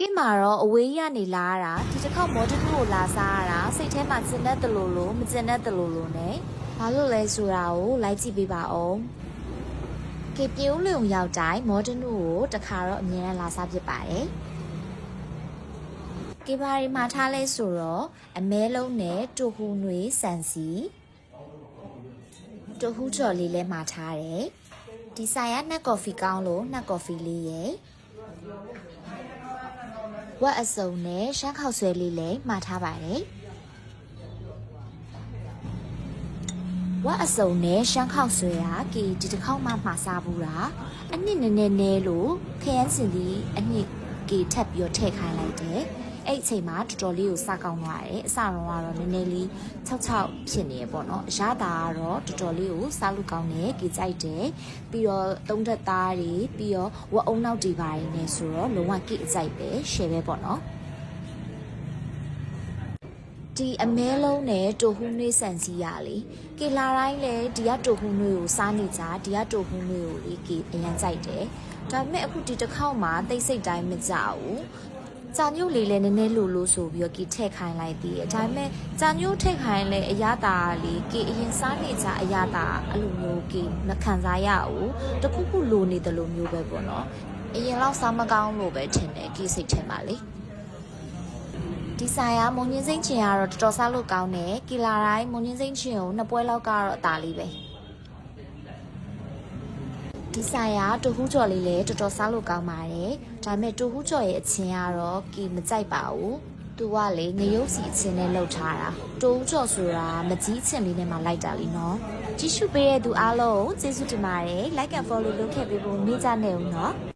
ကင်းမှာတော့အဝေးကြီးကနေလာရတာဒီတစ်ခေါက်မော်ဒန်ကိုလာစားရတာစိတ်ထဲမှာကျင်တတ်တယ်လို့လို့မကျင်တတ်တယ်လို့လို့ ਨੇ ဘာလို့လဲဆိုတာကိုလိုက်ကြည့်ပေးပါအောင်ကေပြုံးလုံရောက်တိုင်းမော်ဒန်ကိုတခါတော့အမြဲတမ်းလာစားဖြစ်ပါတယ်ကေဘာရီမှာထားလဲဆိုတော့အမဲလုံးနဲ့တူဟူနွေစန်စီတူဟူချော်လေးလဲမှာထားတယ်ဒီဆိုင်ကနှက်ကော်ဖီကောင်းလို့နှက်ကော်ဖီလေးရယ် ဝက်အစုံနဲ့ရှမ်းခေါက်ဆွဲလေးလည်းမှာထားပါတယ်ဝက်အစုံနဲ့ရှမ်းခေါက်ဆွဲကကီဒီတစ်ခေါက်မှမှာစားဘူးတာအနှစ်နည်းနည်းနဲလို့ခရမ်းစင်ဒီအနှစ်ကီထပ်ပြီးတော့ထည့်ခိုင်းလိုက်တယ် အဲ့အချိန်မှာတော်တော်လေးကိုစကောင်းသွားတယ်အစတော့ကတော့နည်းနည်းလေး66ဖြစ်နေရပေါ့နော်အရသာကတော့တော်တော်လေးကိုစားလို့ကောင်းတယ်ကြိုက်တယ်ပြီးတော့သုံးသက်သားတွေပြီးတော့ဝက်အုံနောက်တွေပါနေဆိုတော့လုံးဝကိအကြိုက်ပဲ share ပဲပေါ့နော်ဒီအမဲလုံးနဲ့တိုဟူးနှွေးဆန်စီရလေကေလာတိုင်းလေဒီကတိုဟူးနှွေးကိုစားနေကြဒီကတိုဟူးနှွေးကိုလေကေအရန်ကြိုက်တယ်ဒါပေမဲ့အခုဒီတစ်ခေါက်မှာတိတ်ဆိတ်တိုင်းမကြဘူး ကြာညို့လေးလည်းနည်းနည်းလိုလိုဆိုပြီးတော့ကေထည့်ခိုင်းလိုက်သေးတယ်ဒါပေမဲ့ကြာညို့ထည့်ခိုင်းလဲအရသာလေးကေအရင်စားနေကြအရသာအဲ့လိုမျိုးကေမခံစားရဘူးတခုခုလိုနေတယ်လို့မျိုးပဲပေါ့နော်အရင်လောက်စားမကောင်းလို့ပဲထင်တယ်ကေစိတ်ထဲမှာလေဒီဆိုင်ကမုံညင်းစိမ့်ချင်ကတော့တော်တော်စားလို့ကောင်းတယ်ကီလာတိုင်းမုံညင်းစိမ့်ချင်ကိုနှစ်ပွဲလောက်ကတော့အသာလေးပဲ ဒီဆိုင်ကတူဟူးကြော်လေးလည်းတော်တော်စားလို့ကောင်းပါတယ်ဒါပေမဲ့တူဟူးကြော်ရဲ့အချင်းကတော့ကီမကြိုက်ပါဘူးသူကလေငရုတ်စီအချင်းနဲ့လှုပ်ထားတာတူဟူးကြော်ဆိုတာမကြီးအချင်းလေးနဲ့မှလိုက်တာလीနော်ကြည့်ရှုပေးတဲ့သူအားလုံးကျေးဇူးတင်ပါတယ် like and follow လုပ်ခဲ့ပေးဖို့မေ့ကြနဲ့ဦးနော်